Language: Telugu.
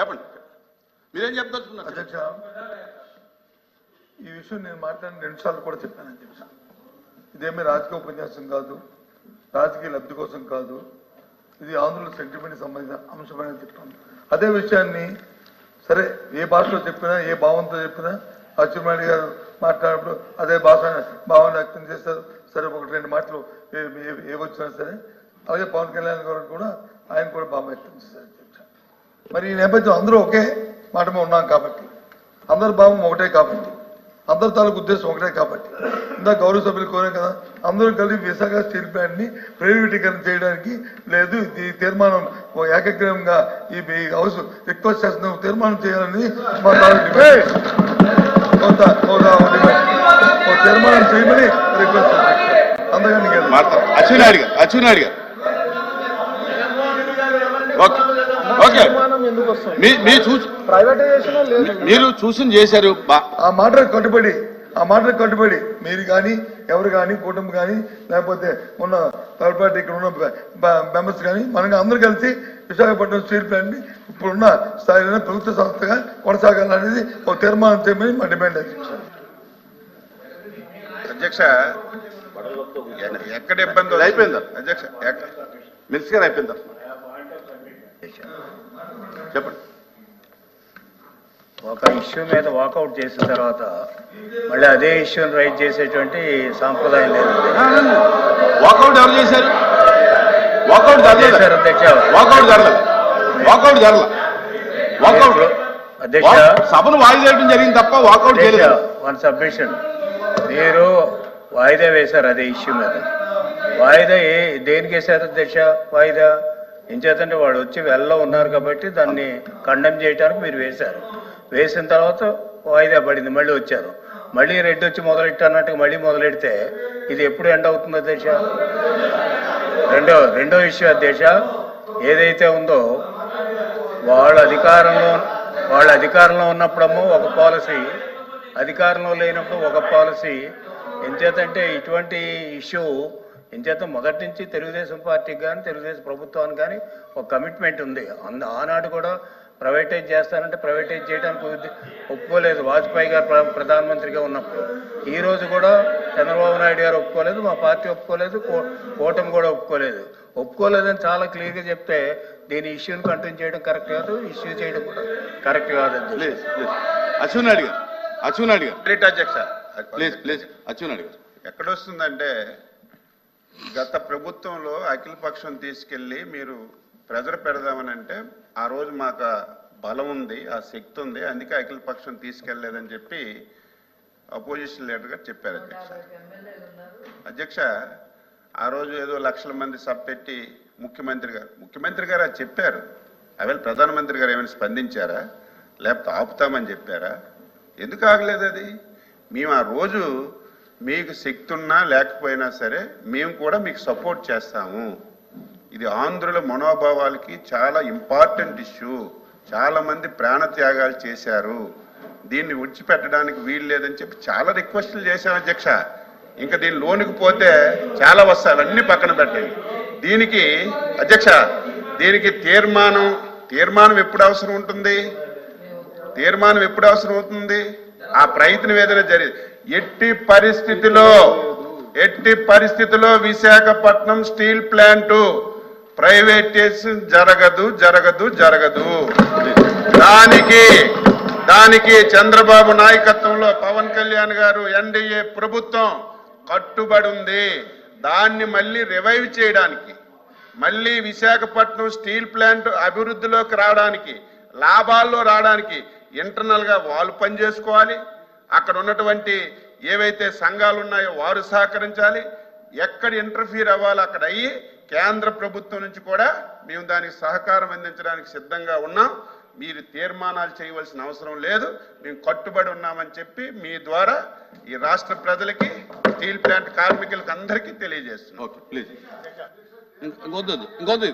చెప్పండి. మీరేం చెప్పదలుచుకున్నారు? అధ్యక్ష ఈ విషయం నేను మాట్లాడిన రెండు సార్లు కూడా చెప్పాను అధ్యక్ష. ఇదేమీ రాజకీయ ఉపన్యాసం కాదు రాజకీయ లబ్ధి కోసం కాదు ఇది ఆంధ్రుల సెంటిమెంట్ సంబంధించిన అంశమైన చెప్తాను. అదే విషయాన్ని సరే ఏ భాషలో చెప్పినా ఏ భావంతో చెప్పినా అచ్చెన్నాయుడు గారు మాట్లాడినప్పుడు అదే భాష భావన వ్యక్తం చేస్తారు. సరే ఒకటి రెండు మాటలు ఏ- ఏ- ఏవొచ్చినా సరే అలాగే పవన్ కళ్యాణ్ గారు కూడా ఆయన కూడా భావం వ్యక్తం చేశారు. మరి ఈ నేపథ్యం అందరూ ఒకే మాట మీద ఉన్నాం కాబట్టి. అందరి భావం ఒకటే కాబట్టి. అందరి తాలూకు ఉద్దేశం ఒకటే కాబట్టి. ఇందా గౌరవ సభ్యులు కోరాం కదా అందరూ కలిసి విశాఖ స్టీల్ ప్లాంట్ని ప్రైవేటీకరణ చేయడానికి లేదు ఈ తీర్మానం ఓ ఏకగ్రీవంగా ఈ హౌస్ రిక్వెస్ట్ చేస్తున్నాం తీర్మానం చేయాలని మా డిమాండ్. కొంత తీర్మానం చేయమని రిక్వెస్ట్ అందుకని గారు అచ్చెన్నాయుడు గారు. ఓకే. ఓకే. మీరు చూసి ప్రైవేటైజేషన్ లేదు. మీరు చూసి చేశారు బా ఆ మాటలకు కట్టుబడి ఆ మాటలకు కట్టుబడి మీరు కానీ ఎవరు కానీ కుటుంబం కానీ లేకపోతే ఉన్న థర్డ్ పార్టీ ఇక్కడ ఉన్న మెంబర్స్ కానీ మనం అందరూ కలిసి విశాఖపట్నం స్టీల్ ప్లాంట్ని ఇప్పుడున్న స్థాయిలో ప్రభుత్వ సంస్థగా కొనసాగాలనేది ఒక తీర్మానం చేయమని మా డిమాండ్ అధ్యక్ష ఎక్కడ ఇబ్బంది అయిపోయిందా? అధ్యక్ష గారు అయిపోయిందా? చెప్పండి. ఒక ఇష్యూ మీద వాకౌట్ చేసిన తర్వాత మళ్ళీ అదే ఇష్యూని రైట్ చేసేటువంటి సాంప్రదాయం లేదు. వాకౌట్ ఎవరు చేశారు? వాకౌట్ జరగలేదు అధ్యక్ష. వాకౌట్ జరగలేదు వాకౌట్ జరగలేదు వాకౌట్ అధ్యక్ష సభను వాయిదా వేయడం జరిగింది తప్ప వాకౌట్ చేయలేదు. One submission. మీరు వాయిదా వేశారు అదే ఇష్యూ మీద. వాయిదా ఏ దేనికి వేశారు అధ్యక్ష వాయిదా? ఎంచేతంటే వాడు వచ్చి వెళ్ళలో ఉన్నారు కాబట్టి దాన్ని కండెమ్ చేయడానికి మీరు వేశారు. వేసిన తర్వాత వాయిదా పడింది మళ్ళీ వచ్చారు. మళ్ళీ రెడ్డి వచ్చి మొదలెట్టు అన్నట్టుగా మళ్ళీ మొదలెడితే ఇది ఎప్పుడు ఎండ్ అవుతుంది అధ్యక్ష? రెండో రెండో ఇష్యూ అధ్యక్ష ఏదైతే ఉందో వాళ్ళ అధికారంలో వాళ్ళ అధికారంలో ఉన్నప్పుడమ్మో ఒక పాలసీ అధికారంలో లేనప్పుడు ఒక పాలసీ. ఎంచేతంటే ఇటువంటి ఇష్యూ ఎంచేత మొదటి నుంచి తెలుగుదేశం పార్టీకి కానీ తెలుగుదేశం ప్రభుత్వానికి కానీ ఒక కమిట్మెంట్ ఉంది. అంద ఆనాడు కూడా ప్రైవేటైజ్ చేస్తానంటే ప్రైవేటైజ్ చేయడానికి ఒప్పుకోలేదు. వాజ్పేయి గారు ప్ర- ప్రధానమంత్రిగా ఉన్నప్పుడు. ఈ రోజు కూడా చంద్రబాబు నాయుడు గారు ఒప్పుకోలేదు మా పార్టీ ఒప్పుకోలేదు కూ- కూటమి కూడా ఒప్పుకోలేదు. ఒప్పుకోలేదని చాలా క్లియర్గా చెప్తే దీని ఇష్యూని కంటిన్యూ చేయడం కరెక్ట్ కాదు ఇష్యూ చేయడం కూడా కరెక్ట్ కాదు. ప్లీజ్ అచ్చెన్నాయుడు గారు రైట్ అధ్యక్ష. Please please. అచ్చెన్నాయుడు గారు. ఎక్కడొస్తుందంటే గత ప్రభుత్వంలో అఖిల పక్షం తీసుకెళ్ళి మీరు ప్రెజర్ పెడదామని అంటే ఆ రోజు మాకు బలం ఉంది ఆ శక్తి ఉంది. అందుకే అఖిల పక్షం తీసుకెళ్ళేదని చెప్పి అపోజిషన్ లీడర్గా గారు చెప్పారు అధ్యక్ష. అధ్యక్ష ఆ రోజు ఏదో లక్షల మంది సభ పెట్టి ముఖ్యమంత్రి గారు ముఖ్యమంత్రి గారు అది చెప్పారు. అవేళ ప్రధానమంత్రి గారు ఏమైనా స్పందించారా? లేకపోతే ఆపుతామని చెప్పారా? ఎందుకు ఆగలేదు అది? మేము ఆ రోజు మీకు శక్తి ఉన్నా లేకపోయినా సరే మేము కూడా మీకు సపోర్ట్ చేస్తాము. ఇది ఆంధ్రుల మనోభావాలకి చాలా ఇంపార్టెంట్ ఇష్యూ చాలామంది ప్రాణత్యాగాలు చేశారు. దీన్ని విడిచిపెట్టడానికి వీలు లేదని చెప్పి చాలా రిక్వెస్ట్లు చేశాం అధ్యక్ష. ఇంకా దీని లోనికి పోతే చాలా వస్తాయి. అవన్నీ పక్కన పెట్టండి. దీనికి అధ్యక్ష దీనికి తీర్మానం తీర్మానం ఎప్పుడు అవసరం ఉంటుంది? తీర్మానం ఎప్పుడు అవసరం అవుతుంది? ఆ ప్రయత్నం ఏదైనా జరిగింది ఎట్టి పరిస్థితిలో ఎట్టి పరిస్థితిలో విశాఖపట్నం స్టీల్ ప్లాంట్ ప్రైవేటైజేషన్ జరగదు జరగదు జరగదు. దానికి దానికి చంద్రబాబు నాయకత్వంలో పవన్ కళ్యాణ్ గారు ఎన్డీఏ ప్రభుత్వం కట్టుబడి ఉంది. దాన్ని మళ్ళీ రివైవ్ చేయడానికి మళ్ళీ విశాఖపట్నం స్టీల్ ప్లాంట్ అభివృద్ధిలోకి రావడానికి లాభాల్లో రావడానికి ఇంటర్నల్గా వాళ్ళు వాళ్ళు పనిచేసుకోవాలి. అక్కడ ఉన్నటువంటి ఏవైతే సంఘాలు ఉన్నాయో వారు సహకరించాలి. ఎక్కడ ఇంటర్ఫీర్ అవ్వాలి అక్కడ అయ్యి కేంద్ర ప్రభుత్వం నుంచి కూడా మేము దానికి సహకారం అందించడానికి సిద్ధంగా ఉన్నాం. మీరు తీర్మానాలు చేయవలసిన అవసరం లేదు. మేము కట్టుబడి ఉన్నామని చెప్పి మీ ద్వారా ఈ రాష్ట్ర ప్రజలకి స్టీల్ ప్లాంట్ కార్మికులకి అందరికీ తెలియజేస్తున్నాం. Okay please. ఇంకొద్దు ఇంకొద్దు.